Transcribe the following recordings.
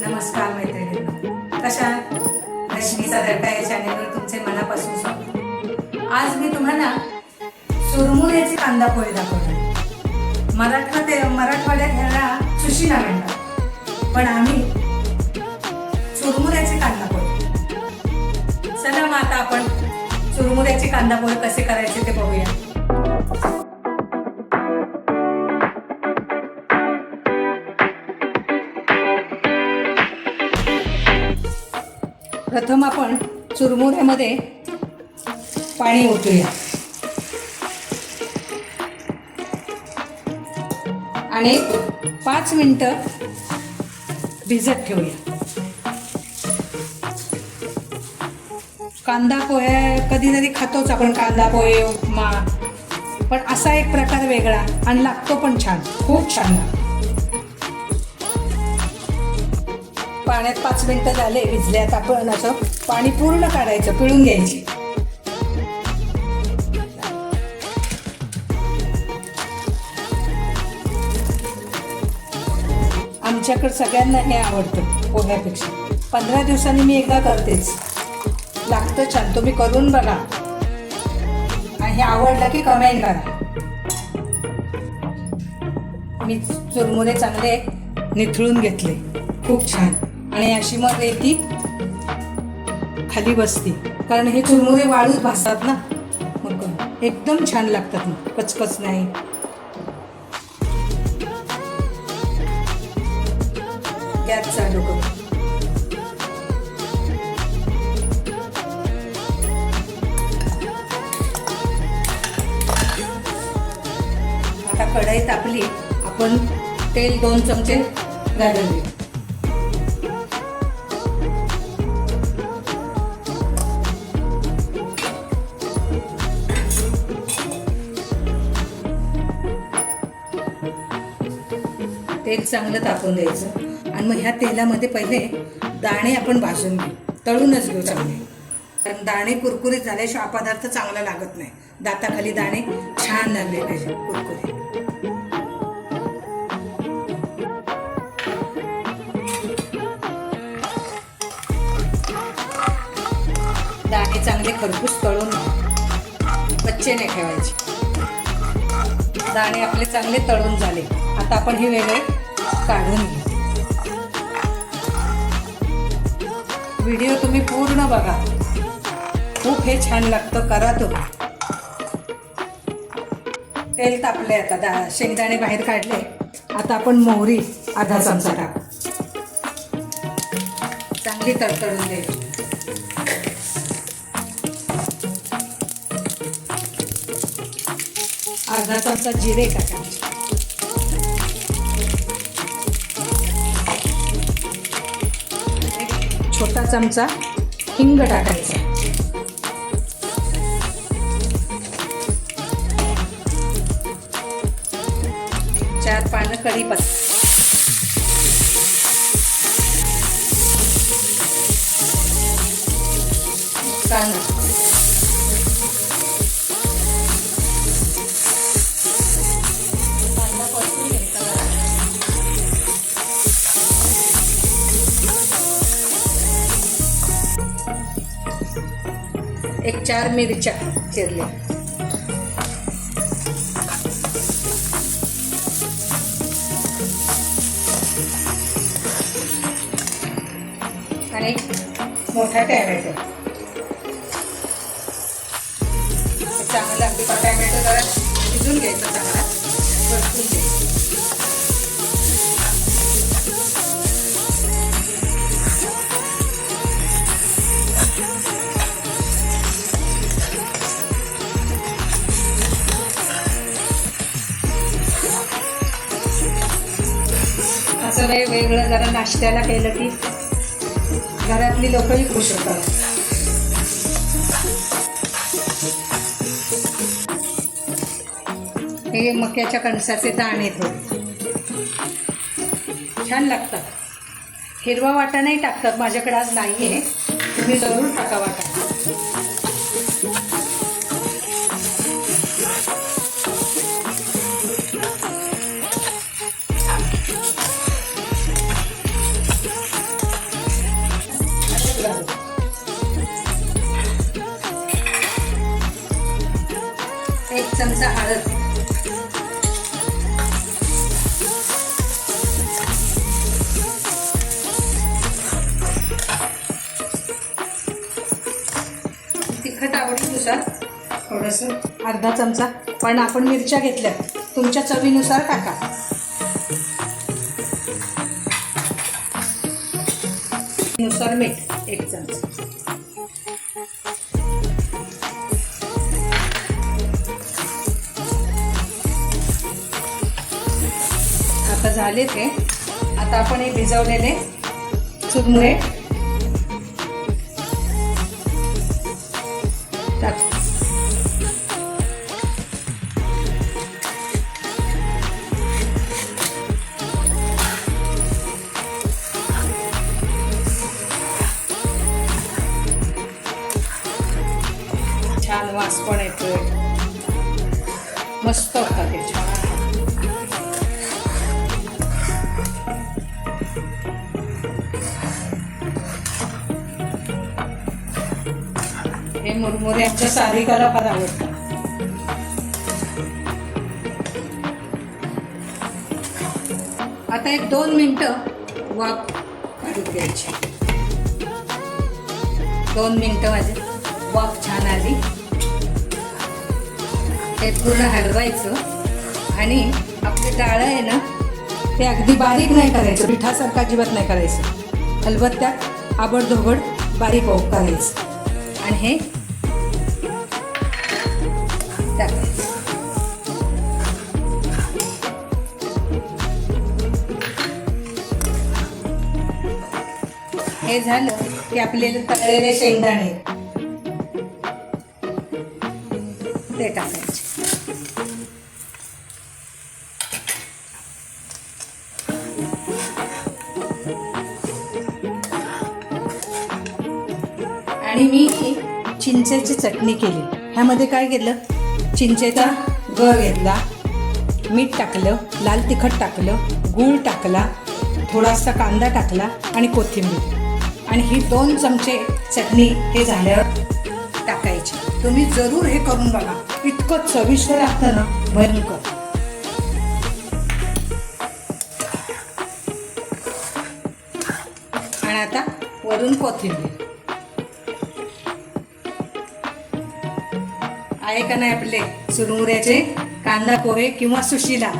नमस्कार मैत्रिणी कशा रश्मीचा दर्टा या चॅनेलवर तुमचे मनापासून स्वागत. आज मी तुम्हाला चुरमुऱ्याचे कांदा पोळी दाखवणार मराठा ते मराठवाड्यात ह्याला सुशिला म्हणतात पण आम्ही चुरमुऱ्याचे कांदा पोळी. चला मग आता आपण चुरमुऱ्याचे कांदा पोळी कसे करायचे ते बघूया. प्रथम आपण चुरमुऱ्यामध्ये पाणी ओतूया. आणि पाच मिनटं भिजत ठेवूया. कांदा पोहे कधीतरी खातोच आपण कांदा पोहे उपमा. पण असा एक प्रकार वेगळा आणि लागतो पण छान खूप छान लागतो. पाण्यात पाच मिनिटं झाले भिजल्यात आपण असं पाणी पूर्ण काढायचं पिळून घ्यायची. आमच्याकडे सगळ्यांना हे आवडतं पोह्यापेक्षा. पंधरा दिवसांनी मी एकदा करतेच. लागतं छान तुम्ही करून बघा. आणि हे आवडलं की कमेंट करा. मी चुरमुरे चांगले निथळून घेतले. खूप छान. आणि अशी मग ती खाली बसते. कारण हे चुरमुरे वाळूच भासतात ना. मग एकदम छान लागतात मग. कचकच नाही. गॅस चालू करू. आता कढई तापली आपण तेल दोन चमचे घालून तेल चांगलं तापून द्यायचं. आणि मग ह्या तेलामध्ये पहिले दाणे आपण भाजून घेऊ. तळूनच घेऊ चांगले. कारण दाणे कुरकुरीत झाल्याशिवाय हा पदार्थ चांगला लागत नाही. दाताखाली दाणे छान लागले पाहिजे कुरकुरीत. दाणे चांगले खरपूस तळून कच्चे नाही ठेवायचे. दाणे आपले चांगले तळून झाले. आता आपण हे वेगळे काढून घेऊ. व्हिडिओ तुम्ही पूर्ण बघा. खूप हे छान लागतं करा तुम्ही. तेल तापले आता दा शेंगदाणे बाहेर काढले. आता आपण मोहरी आधा चमचा टाकू. चांगली तडतडून द्यायची अर्धा चमचा जिरे टाकायचे छोटा चमचा हिंग टाकायचा. चार पानं कढीपत्ता कांदा. एक चार मिरच्या चिरल्या. आणि मोठा टॅमॅटो. चांगला टॅमॅटो जरा शिजून घ्यायचा चांगला. भरपूर घ्यायचा. जरा वेगळं जरा नाश्त्याला केलं की घरातली लोकही खुश होतात. हे मक्याच्या कणसाचे दाणे येतो छान लागतात. हिरवा वाटाणाही टाकतात माझ्याकडे आज नाही आहे तुम्ही जरूर टाका वाटाणा चमचा हळद. तिखट आवडीनुसार थोडंसं. अर्धा चमचा. पण आपण मिरच्या घेतल्या. तुमच्या चवीनुसार टाका. नुसार मीठ एक चमचा. आता झाले ते. आता आपण हे भिजवलेले चुरमुरे टाक. छान वास पण येतोय. मस्त होता ते. छान. हे मुरमुरे आमच्या सारिकाला फार आवडतात. आता एक दोन मिनटं वाफ काढून घ्यायची. दोन मिनटं माझे वाफ छान आली. हे पूर्ण हलवायचं आणि आपले डाळ आहे ना ते अगदी बारीक नाही करायचं पिठासारखं अजिबात नाही करायचं. हलवत त्यात आबडधोबड बारीक ओप करायचं आणि हे टाकायचं हे झालं की आपले तळलेले शेंगदाणे ते टाकायचे. आणि मी चिंचेची चटणी केली. ह्यामध्ये काय घेतलं? चिंचेचा ग घेतला मीठ टाकलं लाल तिखट टाकलं गूळ टाकला थोडासा कांदा टाकला आणि कोथिंबीर. आणि ही दोन चमचे चटणी हे झाल्यावर टाकायची. तुम्ही जरूर हे करून बघा. इतकं चविष्ट लागतं ना भयंकर. आणि आता वरून कोथिंबीर. आहे का नाही आपले सुरमुऱ्याचे कांदा पोहे किंवा सुशिला?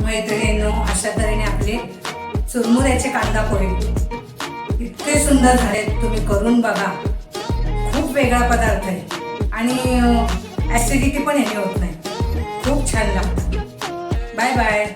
मैत्रिणींनो अशा तऱ्हेने आपले चुरमुऱ्याचे कांदा पोहे. इतके सुंदर झालेत तुम्ही करून बघा. खूप वेगळा पदार्थ आहे. आणि ॲसिडिटी पण याने होत नाही. खूप छान लागतं. Bye bye